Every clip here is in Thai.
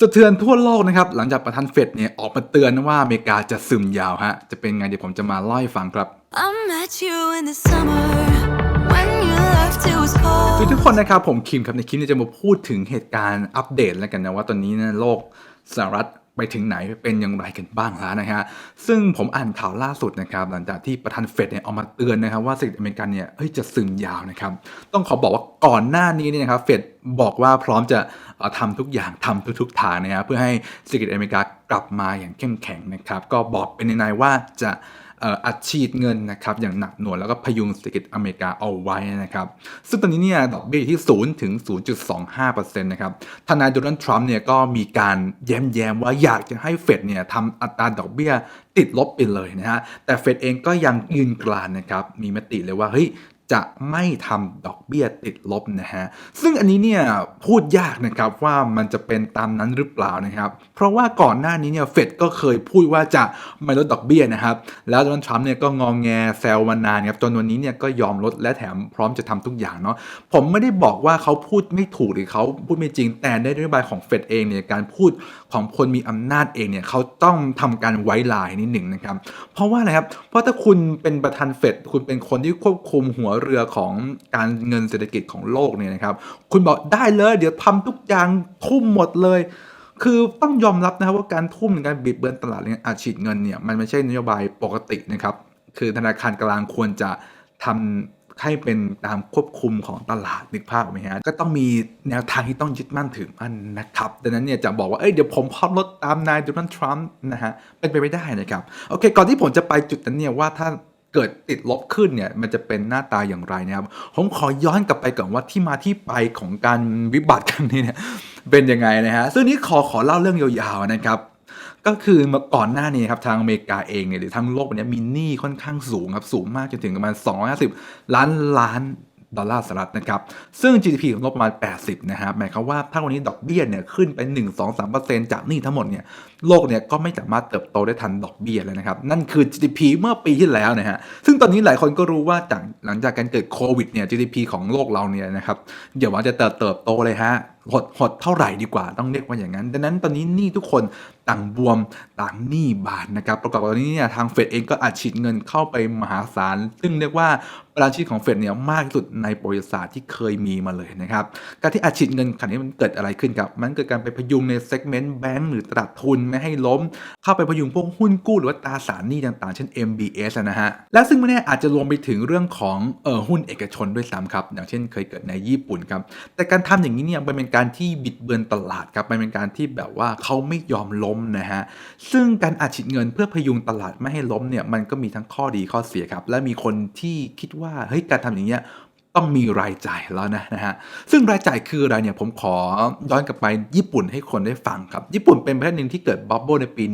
สะเทือนทั่วโลกนะครับหลังจากประธานเฟดเนี่ยออกมาเตือนว่าอเมริกาจะซึมยาวฮะจะเป็นไงเดี๋ยวผมจะมาเล่าให้ฟังครับ I met you in the summer when you left it was คือ cold. ทุกคนนะครับผมคิมครับในคลิปนี้จะมาพูดถึงเหตุการณ์อัปเดตแล้วกันนะว่าตอนนี้นะโลกสหรัฐ ไปถึงไหนเป็นอย่างไรกันบ้างแล้วนะฮะซึ่งผมอ่านข่าวล่าสุดนะครับหลังจากที่ประธานเฟดเนี่ยออกมาเตือนนะครับว่าเศรษฐกิจอเมริกันเนี่ยเฮ้ยจะซึมยาวนะครับต้องขอบอกว่าก่อนหน้านี้เนี่ยนะครับเฟดบอกว่าพร้อมจะทำทำทุกอย่างทำทุกๆทางนะครับเพื่อให้เศรษฐกิจอเมริกากลับมาอย่างเข้มแข็งนะครับก็บอกเป็นในๆว่าจะ อัดฉีดเงินนะครับอย่างหนักหน่วงแล้วก็พยุงเศรษฐกิจอเมริกาเอาไว้นะครับซึ่งตอนนี้เนี่ยดอกเบี้ยที่0ถึง0.25%นะครับทนายโดนัลด์ทรัมป์เนี่ยก็มีการแย้มๆว่าอยากจะให้เฟดเนี่ยทำอัตราดอกเบี้ยติดลบไปเลยนะฮะแต่เฟดเองก็ยังยืนกรานนะครับมีมติเลยว่าเฮ้ย จะไม่ทำดอกเบี้ยติดลบนะฮะ ซึ่งอันนี้เนี่ยพูดยากนะครับว่ามันจะเป็นตามนั้นหรือเปล่านะครับ เพราะว่าก่อนหน้านี้เนี่ยเฟดก็เคยพูดว่าจะไม่ลดดอกเบี้ยนะครับ แล้วโดนัลด์ทรัมป์เนี่ยก็งองแงแซวมานานครับจนวันนี้เนี่ยก็ยอมลดและแถมพร้อมจะทำทุกอย่างเนาะ ผมไม่ได้บอกว่าเขาพูดไม่ถูกหรือเขาพูดไม่จริง แต่ในนโยบายของเฟดเองเนี่ยการพูดของคนมีอำนาจเองเนี่ยเขาต้องทำการไว้ลายนิดหนึ่งนะครับ เพราะว่าอะไรครับ เพราะถ้าคุณเป็นประธานเฟดคุณเป็นคนที่ควบคุมหัวเรือของการเงินเศรษฐกิจของโลกเนี่ยนะครับ คุณบอกได้เลยเดี๋ยวทำทุกอย่างทุ่มหมดเลย คือต้องยอมรับนะครับว่าการทุ่มในการบิดเบือนตลาดเนี่ยอาฉีดเงินเนี่ยมันไม่ใช่นโยบายปกตินะครับ คือธนาคารกลางควรจะทำให้เป็นตามควบคุมของตลาดนึกภาพไหมฮะก็ต้องมีแนวทางที่ต้องยึดมั่นถือมั่นนะครับดังนั้นเนี่ยจะบอกว่าเอ้ยเดี๋ยวผมพร้อมลดตามนายโดนัลด์ทรัมป์นะฮะเป็นไปไม่ได้นะครับ โอเค ก่อนที่ผมจะไปจุดนั้นเนี่ยว่าถ้า เกิดติดลบขึ้นเนี่ยมันจะเป็นหน้าตาอย่างไรนะครับผมขอย้อนกลับไปก่อนว่าที่มาที่ไปของการวิบัติครั้งนี้เนี่ยเป็นยังไงนะฮะซึ่งนี้ขอขอเล่าเรื่องยาวๆนะครับก็คือเมื่อก่อนหน้านี้ครับทางอเมริกาเองเนี่ยหรือทั้งโลกวันนี้มีหนี้ค่อนข้างสูงครับสูงมากจนถึงประมาณ250 ล้านล้าน ดอลลาร์สหรัฐนะครับ ซึ่ง GDP ของโลกประมาณ 80 นะครับ หมายความว่าถ้าวันนี้ดอกเบี้ยเนี่ยขึ้นไป 1 2 3จากหนี้ทั้งหมดเนี่ย โลกเนี่ยก็ไม่สามารถเติบโตได้ทันดอกเบี้ยแล้วนะครับ นั่นคือ GDP เมื่อปีที่แล้วนะฮะ ซึ่งตอนนี้หลายคนก็รู้ว่าจากหลังจากการเกิดโควิดเนี่ย GDP ของโลกเราเนี่ยนะครับ เดี๋ยวว่าจะเติบโตเลยฮะ หดหดเท่าไหร่ดีกว่าต้องเรียกว่าอย่างนั้น ดังนั้นตอนนี้หนี้ทุกคนต่างบวมต่างหนี้บานนะครับประกอบกับตอนนี้เนี่ยทางเฟดเองก็อัดฉีดเงินเข้าไปมหาศาล ซึ่งเรียกว่าบาลานซ์ชีตของเฟดเนี่ยมากที่สุดในประวัติศาสตร์ที่เคยมีมาเลยนะครับการที่อัดฉีดเงินขนาดนี้มันเกิดอะไรขึ้นครับมันเกิดการไปพยุงในเซกเมนต์แบงก์หรือตลาดทุนไม่ให้ล้ม เข้าไปพยุงพวกหุ้นกู้หรือว่าตราสารหนี้ต่างๆ เช่น MBS นะฮะและซึ่งไม่แน่อาจจะรวมไปถึงเรื่องของเออหุ้นเอกชนด้วยซ้ำครับอย่างเช่นเคยเกิดในญี่ปุ่นครับแต่การทำอย่างนี้เนี่ยมันเป็นการที่บิดเบือนตลาดครับมันเป็นการที่แบบว่าเขาไม่ยอมล้มนะฮะซึ่งการอัดฉีดเงินเพื่อพยุงตลาดไม่ให้ล้มเนี่ยมันก็มีทั้งข้อดีข้อเสียครับ และมีคนที่คิดว่าเฮ้ยการทำอย่างเงี้ยต้องมีรายจ่ายแล้วนะนะฮะ ซึ่งรายจ่ายคืออะไรเนี่ยผมขอย้อนกลับไปญี่ปุ่นให้คนได้ฟังครับ ญี่ปุ่นเป็นประเทศหนึ่งที่เกิดบับเบิลในปี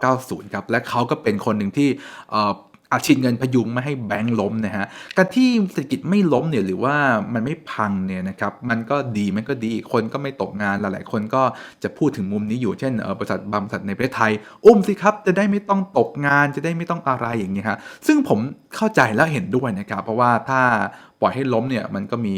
1990 ครับ และเขาก็เป็นคนหนึ่งที่ อาชีพเงินพยุงไม่ให้แบงค์ล้มนะฮะการที่เศรษฐกิจไม่ล้มเนี่ยหรือว่ามันไม่พังเนี่ยนะครับมันก็ดีมันก็ดีคนก็ไม่ตกงานหลาย ๆ คนก็จะพูดถึงมุมนี้อยู่เช่นเออบริษัทบางบริษัทในประเทศไทย อุ้มสิครับจะได้ไม่ต้องตกงานจะได้ไม่ต้องอะไรอย่างเงี้ยฮะซึ่งผมเข้าใจและเห็นด้วยนะครับเพราะว่าถ้าปล่อยให้ล้มเนี่ยมันก็มี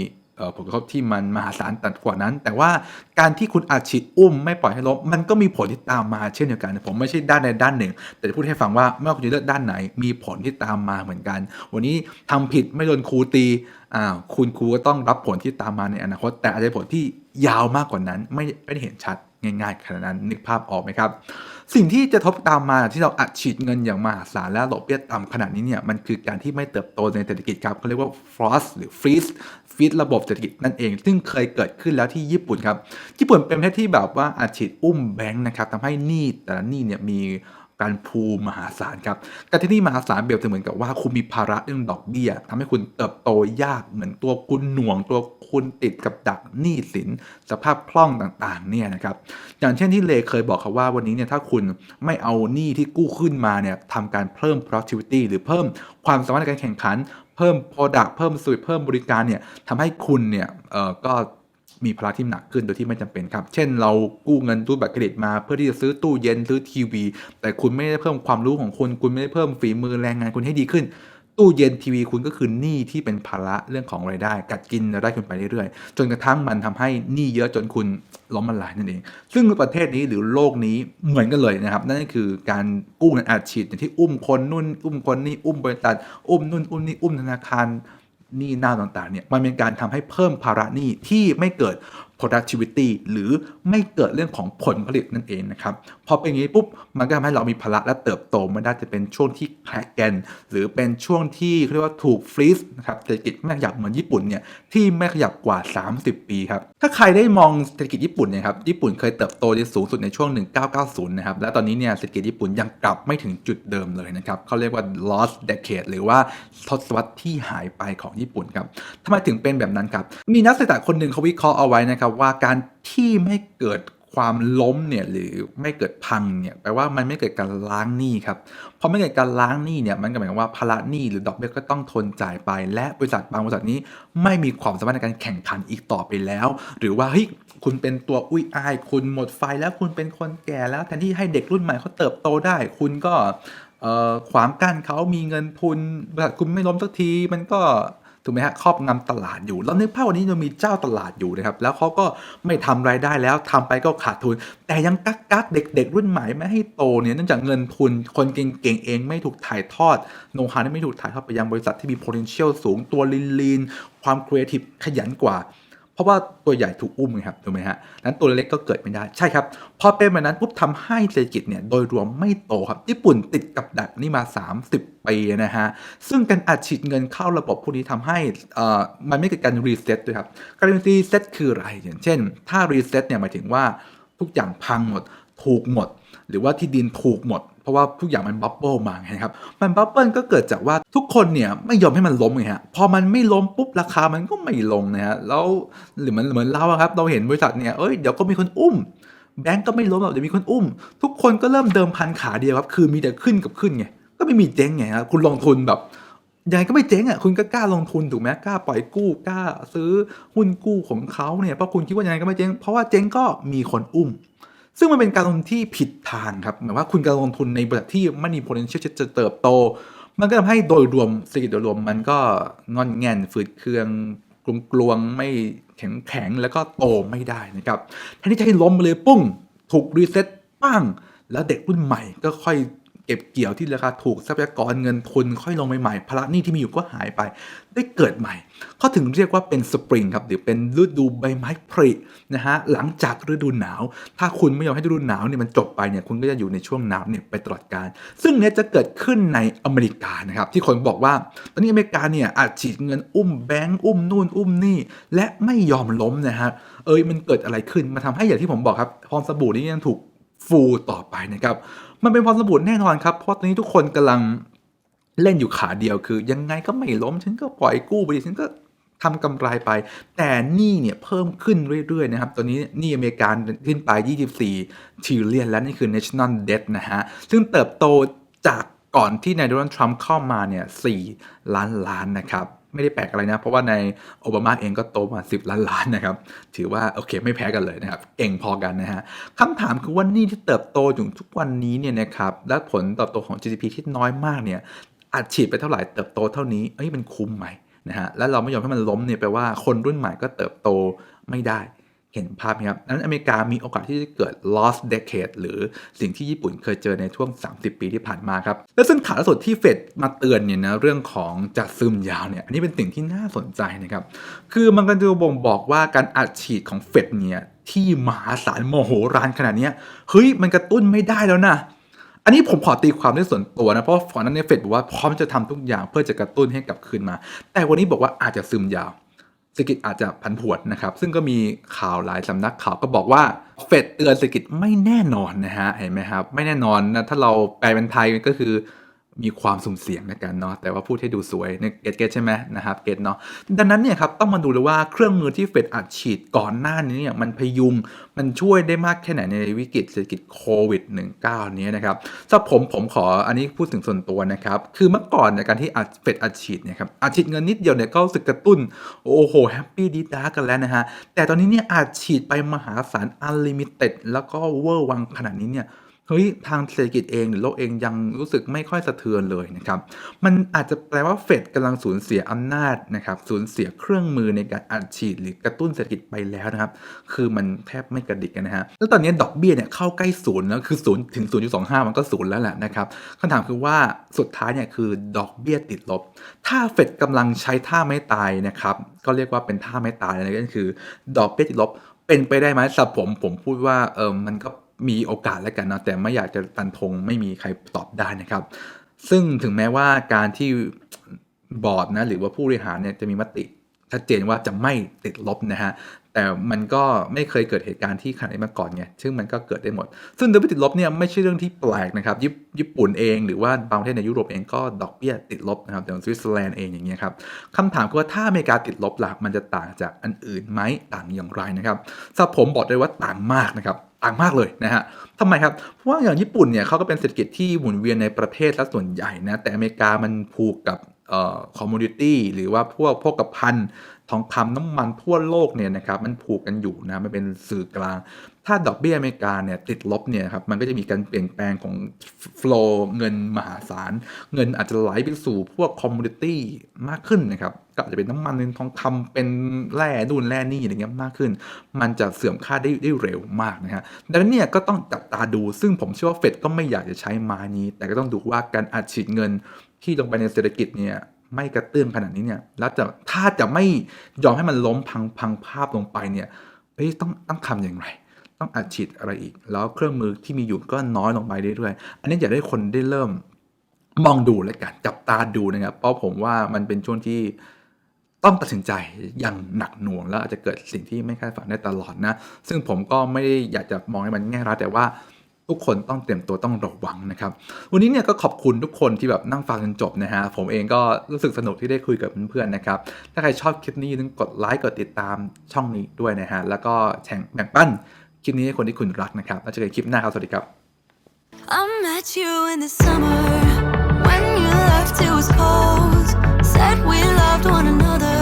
ผลกระทบที่มันมหาศาลตัดกว่านั้น แต่ว่าการที่คุณอาจฉีดอุ้มไม่ปล่อยให้ล้มมันก็มีผลที่ตามมาเช่นเดียวกัน ผมไม่ใช่ด้านใดด้านหนึ่ง แต่จะพูดให้ฟังว่าไม่ว่าคุณจะเลือกด้านไหน มีผลที่ตามมาเหมือนกัน วันนี้ทำผิดไม่โดนครูตีอ้าวคุณครูก็ต้องรับผลที่ตามมาในอนาคต แต่อาจจะผลที่ยาวมากกว่านั้น ไม่ไม่ได้เห็นชัดง่ายๆขนาดนั้นนึกภาพออกไหมครับ สิ่งที่จะทบตามมาที่เราอัดฉีดเงินอย่างมหาศาลและดอกเบี้ยต่ำขนาดนี้เนี่ยมันคือการที่ไม่เติบโตในเศรษฐกิจครับเขาเรียกว่า frost หรือ freeze ฟีดระบบเศรษฐกิจนั่นเอง ซึ่งเคยเกิดขึ้นแล้วที่ญี่ปุ่นครับ ญี่ปุ่นเป็นประเทศที่แบบว่าอัดฉีดอุ้มแบงค์นะครับทำให้หนี้แต่ละหนี้เนี่ยมีการพูมหาศาลครับ การที่นี่มหาศาลเปรียบเสมือนกับว่าคุณมีภาระเรื่องดอกเบี้ยทำให้คุณเติบโตยากเหมือนตัวคุณหน่วงตัวคุณติดกับดักหนี้สิน สภาพคล่องต่างๆเนี่ยนะครับ อย่างเช่นที่เลเคยบอกครับว่าวันนี้เนี่ยถ้าคุณไม่เอาหนี้ที่กู้ขึ้นมาเนี่ยทำการเพิ่ม productivity หรือเพิ่มความสามารถในการแข่งขัน เพิ่ม product เพิ่มสูตรเพิ่มบริการเนี่ยทำให้คุณเนี่ยเออก็มีภาระที่หนักขึ้นโดยที่ไม่จำเป็นครับ เช่นเรากู้เงินตู้บัตรเครดิตมา เพื่อที่จะซื้อตู้เย็นซื้อทีวี แต่คุณไม่ได้เพิ่มความรู้ของคุณ คุณไม่ได้เพิ่มฝีมือแรงงานคุณให้ดีขึ้น ตู้เย็นทีวีคุณก็คือหนี้ที่เป็นภาระเรื่องของรายได้ กัดกินรายได้คุณไปเรื่อยๆ จนกระทั่งมันทำให้หนี้เยอะจนคุณล้มละลายนั่นเอง ซึ่งประเทศนี้หรือโลกนี้เหมือนกันเลยนะครับ นั่นก็คือการกู้เงินอัดฉีดอย่างที่อุ้มคนนู่นอุ้มคนนี่อุ้มบริษัทอุ้มนู่นอุ้มนี่อุ้มธนาคารหนี้หน้าต่างๆเนี่ยมันเป็นการทำให้เพิ่มภาระหนี้ที่ไม่เกิด productivity หรือไม่เกิดเรื่องของผลผลิตนั่นเองนะครับ พอเป็นอย่างนี้ปุ๊บ มันก็ทำให้เรามีภาระและเติบโตไม่ได้จะเป็นช่วงที่แครกแกนหรือเป็นช่วงที่เขาเรียกว่าถูกฟรีซนะครับเศรษฐกิจไม่ขยับเหมือนญี่ปุ่นเนี่ยที่ไม่ขยับกว่า 30 ปีครับ ถ้าใครได้มองเศรษฐกิจญี่ปุ่นเนี่ยครับญี่ปุ่นเคยเติบโตได้สูงสุดในช่วง 1990 นะครับและตอนนี้เนี่ยเศรษฐกิจญี่ปุ่นยังกลับไม่ถึงจุดเดิมเลยนะครับเขาเรียกว่า lost decade หรือว่าทศวรรษที่หายไปของญี่ปุ่นครับทำไมถึงเป็นแบบนั้นครับมีนักเศรษฐศาสตร์คนหนึ่งเขาวิเคราะห์เอาไว้นะครับว่าการที่ไม่เกิดความล้มเนี่ยหรือไม่เกิดพังเนี่ยแปลว่ามันไม่เกิดการล้างหนี้ครับพอไม่เกิดการล้างหนี้เนี่ยมันก็หมายความว่าภาระหนี้หรือดอกเบี้ยก็ต้องทนจ่ายไป และบริษัทบางบริษัทนี้ไม่มีความสามารถในการแข่งขันอีกต่อไปแล้ว หรือว่าเฮ้ยคุณเป็นตัวอุ้ยอาย คุณหมดไฟแล้วคุณเป็นคนแก่แล้วแทนที่ให้เด็กรุ่นใหม่เขาเติบโตได้ คุณก็เอ่อขวางกั้นเขามีเงินทุนบริษัทคุณไม่ล้มสักทีมันก็ ถูกไหมฮะครอบงำตลาดอยู่ แล้วนึกภาพวันนี้ยังมีเจ้าตลาดอยู่นะครับ แล้วเขาก็ไม่ทำรายได้แล้วทำไปก็ขาดทุน แต่ยังกักกักเด็ก ๆ รุ่นใหม่ไม่ให้โตเนี่ยเนื่องจากเงินทุนคนเก่งๆเองไม่ถูกถ่ายทอดโน้ตฮาวไม่ถูกถ่ายทอดไปยังบริษัทที่มี potential สูงตัวลีนลีนๆความ creative ขยันกว่า ราะว่าตัวใหญ่ถูกอุ้มไงครับถูกไหมฮะนั้นตัวเล็กก็เกิดไม่ได้ใช่ครับ พอเป็นแบบนั้นปุ๊บทำให้เศรษฐกิจเนี่ยโดยรวมไม่โตครับ ญี่ปุ่นติดกับดักนี่มา 30 ปีนะฮะ ซึ่งการอัดฉีดเงินเข้าระบบพวกนี้ทำให้เอ่อมันไม่เกิดการรีเซ็ตด้วยครับ การรีเซ็ตคืออะไรอย่างเช่น ถ้ารีเซ็ตเนี่ยหมายถึงว่าทุกอย่างพังหมด ถูกหมด หรือว่าที่ดินถูกหมดเพราะว่าทุกอย่างมันบับเบิลมาไงครับ มันบับเบิลก็เกิดจากว่าทุกคนเนี่ยไม่ยอมให้มันล้มไงฮะ พอมันไม่ล้มปุ๊บราคามันก็ไม่ลงนะฮะ แล้วหรือมันเหมือนเราครับ เราเห็นบริษัทเนี่ย เอ้ยเดี๋ยวก็มีคนอุ้ม แบงก์ก็ไม่ล้มหรอกเดี๋ยวมีคนอุ้ม ทุกคนก็เริ่มเดิมพันขาเดียวครับ คือมีแต่ขึ้นกับขึ้นไง ก็ไม่มีเจ๊งไงครับ คุณลงทุนแบบยังไงก็ไม่เจ๊งอะคุณก็กล้าลงทุนถูกไหมกล้าปล่อยกู้กล้าซื้อหุ้นกู้ของเขาเนี่ยเพราะคุณคิดว่ายังไงก็ไม่เจ๊งเพราะว่าเจ๊งก็มีคนอุ้ม ซึ่งมันเป็นการลงทุนที่ผิดทางครับหมายว่าคุณการลงทุนในบริษัทที่ไม่มี potential จะเติบโต มันก็ทำให้โดยรวมเศรษฐกิจโดยรวมมันก็งอนแงนฝืดเคืองกลวงกลวงๆไม่แข็งแข็งแล้วก็โตไม่ได้นะครับแทนที่จะให้ล้มไปเลยปุ้ง ถูกรีเซ็ตปั้งแล้วเด็กรุ่นใหม่ก็ค่อย ก็บเกี่ยวที่ราคาถูกทรัพยากรเงินทุนค่อยลงใหม่ๆภาระหนี้ที่มีอยู่ก็หายไป ได้เกิดใหม่เขาถึงเรียกว่าเป็นสปริงครับหรือเป็นฤดูใบไม้ผลินะฮะหลังจากฤดูหนาว ถ้าคุณไม่ยอมให้ฤดูหนาวเนี่ยมันจบไปเนี่ยคุณก็จะอยู่ในช่วงหนาวเนี่ยไปตลอดกาลซึ่งเนี่ยจะเกิดขึ้นในอเมริกานะครับที่คนบอกว่า ตอนนี้อเมริกาเนี่ยอาจฉีดเงินอุ้มแบงก์อุ้มนู่นอุ้มนี่ และไม่ยอมล้มนะฮะเอ้ยมันเกิดอะไรขึ้นมาทำให้อย่างที่ผมบอกครับฟองสบู่นี้ยังถูก ฟูต่อไปนะครับ มันเป็นฟองสบู่แน่นอนครับ เพราะตอนนี้ทุกคนกำลังเล่นอยู่ขาเดียวคือ ยังไงก็ไม่ล้มฉันก็ปล่อยกู้ไปดิฉันก็ทำกำไรไป แต่หนี้เนี่ยเพิ่มขึ้นเรื่อยๆนะครับ ตอนนี้หนี้อเมริกันขึ้นไป 24ทริลเลียนแล้วนี่คือ national debt นะฮะ ซึ่งเติบโตจากก่อนที่นายโดนัลด์ทรัมป์เข้ามาเนี่ย4ล้านล้านนะครับ ไม่ได้แปลกอะไรนะ เพราะว่าในโอบามาเองก็โตมา 10 ล้านล้านนะครับ ถือว่าโอเคไม่แพ้กันเลยนะครับ เก่งพอกันนะฮะคำถามคือว่านี่ที่เติบโตอยู่ทุกวันนี้เนี่ยนะครับและผลเติบโตของ GDP ที่น้อยมากเนี่ยอัดฉีดไปเท่าไหร่เติบโตเท่านี้เอ้ยมันคุ้มไหมนะฮะและเราไม่ยอมให้มันล้มเนี่ยแปลว่าคนรุ่นใหม่ก็เติบโตไม่ได้ เห็นภาพครับนั้นอเมริกามีโอกาสที่จะเกิด lost decade หรือสิ่งที่ญี่ปุ่นเคยเจอในช่วง 30 ปีที่ผ่านมาครับ และซึ่งข่าวล่าสุดที่เฟดมาเตือนเนี่ยนะเรื่องของจะซึมยาวเนี่ย อันนี้เป็นสิ่งที่น่าสนใจนะครับ คือมันก็จะบ่งบอกว่าการอัดฉีดของเฟดเนี่ยที่มหาศาลโมโหรานขนาดนี้เฮ้ยมันกระตุ้นไม่ได้แล้วนะอันนี้ผมขอตีความด้วยส่วนตัวนะ เพราะก่อนนั้นเนี่ยเฟดบอกว่าพร้อมจะทำทุกอย่างเพื่อจะกระตุ้นให้กลับคืนมา แต่วันนี้บอกว่าอาจจะซึมยาว เศรษฐกิจอาจจะผันผวนนะครับ ซึ่งก็มีข่าวหลายสำนักข่าวก็บอกว่าเฟดเตือนเศรษฐกิจไม่แน่นอนนะฮะเห็นไหมครับ ไม่แน่นอนนะถ้าเราแปลเป็นไทยก็คือ มีความสุ่มเสี่ยงในกันเนาะแต่ว่าพูดให้ดูสวยเนี่ยเก็ตเก็ตใช่ไหมนะครับเก็ตเนาะดังนั้นเนี่ยครับต้องมาดูเลยว่าเครื่องมือที่เฟดอัดฉีดก่อนหน้านี้เนี่ยมันพยุงมันช่วยได้มากแค่ไหนในวิกฤตเศรษฐกิจโควิด -19 นี้นะครับสำหรับผมผมขออันนี้พูดถึงส่วนตัวนะครับ คือเมื่อก่อนในการที่อัดเฟดอัดฉีดเนี่ยครับอัดฉีดเงินนิดเดียวเนี่ยก็สึกกระตุ้นโอ้โหแฮปปี้ดีด้ากันแล้วนะฮะแต่ตอนนี้เนี่ยอัดฉีดไปมหาศาลอันลิมิเต็ดแล้วก็เวอร์วังขนาดนี้เนี่ย เฮ้ยทางเศรษฐกิจเองหรือโลกเองยังรู้สึกไม่ค่อยสะเทือนเลยนะครับ มันอาจจะแปลว่าเฟดกำลังสูญเสียอำนาจนะครับสูญเสียเครื่องมือในการอัดฉีดหรือกระตุ้นเศรษฐกิจไปแล้วนะครับ คือมันแทบไม่กระดิกกันนะฮะแล้วตอนนี้ดอกเบี้ยเนี่ยเข้าใกล้ศูนย์แล้วคือศูนย์ถึง0.25มันก็ศูนย์แล้วแหละนะครับคำถามคือว่าสุดท้ายเนี่ยคือดอกเบี้ยติดลบ ถ้าเฟดกำลังใช้ท่าไม่ตายนะครับก็เรียกว่าเป็นท่าไม่ตายนะก็คือ ดอกเบี้ยติดลบเป็นไปได้ไหมสับผมผมพูดว่าเออมันก็ มีโอกาสแล้วกันนะแต่ไม่อยากจะตันธงไม่มีใครตอบได้นะครับ ซึ่งถึงแม้ว่าการที่บอร์ดนะหรือว่าผู้บริหารเนี่ยจะมีมติชัดเจนว่าจะไม่ติดลบนะฮะแต่มันก็ไม่เคยเกิดเหตุการณ์ที่ขนาดนี้มาก่อนไง ซึ่งมันก็เกิดได้หมด ซึ่งดอกเบี้ยติดลบเนี่ยไม่ใช่เรื่องที่แปลกนะครับญี่ญี่ปุ่นเองหรือว่าบางประเทศในยุโรปเองก็ดอกเบี้ยติดลบนะครับอย่างสวิตเซอร์แลนด์เองอย่างเงี้ยครับคำถามคือว่าถ้าอเมริกาติดลบล่ะมันจะต่างจากอันอื่นไหมต่างอย่างไรนะครับสำผมบอกได้ว่าต่างมากนะครับ ต่างมากเลยนะฮะทำไมครับ เพราะว่าอย่างญี่ปุ่นเนี่ยเขาก็เป็นเศรษฐกิจที่หมุนเวียนในประเทศซะส่วนใหญ่นะ แต่อเมริกามันผูกกับคอมมูนิตี้หรือว่าพวกพวกกับพัน ทองคำน้ำมันทั่วโลกเนี่ยนะครับมันผูกกันอยู่นะมันเป็นสื่อกลาง ถ้าดอกเบี้ยอเมริกาเนี่ยติดลบเนี่ยครับมันก็จะมีการเปลี่ยนแปลงของฟล o เงินมหาศาล เงินอาจจะไหลไปสู่พวกคอมมูนิตี้มากขึ้นนะครับก็อาจจะเป็นน้ำมันเป็นทองคำเป็นแร่นู่นแร่นี่อะไรเงี้ยมากขึ้น มันจะเสื่อมค่าได้ได้เร็วมากนะฮะดังนั้นเนี่ยก็ต้องจับตาดูซึ่งผมเชื่อว่าเฟดก็ไม่อยากจะใช้ไม้นี้ แต่ก็ต้องดูว่าการอัดฉีดเงินที่ลงไปในเศรษฐกิจเนี่ย ไม่กระเตื้องขนาดนี้เนี่ยแล้วจะถ้าจะไม่ยอมให้มันล้มพังพังภาพลงไปเนี่ยเอ้ยต้องต้องทำอย่างไร ต้องอัดฉีดอะไรอีก แล้วเครื่องมือที่มีอยู่ก็น้อยลงไปเรื่อยๆอันนี้อยากให้คนได้เริ่มมองดูแล้วกันจับตาดูนะครับ เพราะผมว่ามันเป็นช่วงที่ต้องตัดสินใจอย่างหนักหน่วงแล้วอาจจะเกิดสิ่งที่ไม่คาดฝันได้ตลอดนะ ซึ่งผมก็ไม่ได้อยากจะมองให้มันแง่ร้ายแต่ว่า ทุกคนต้องเตรียมตัวต้องระวังนะครับ วันนี้เนี่ยก็ขอบคุณทุกคนที่แบบนั่งฟังจนจบนะฮะ ผมเองก็รู้สึกสนุกที่ได้คุยกับเพื่อนๆนะครับ ถ้าใครชอบคลิปนี้ต้องกดไลค์กดติดตามช่องนี้ด้วยนะฮะ แล้วก็แชร์แบ่งปันคลิปนี้ให้คนที่คุณรักนะครับ แล้วเจอกันคลิปหน้าครับ สวัสดีครับ said we loved one another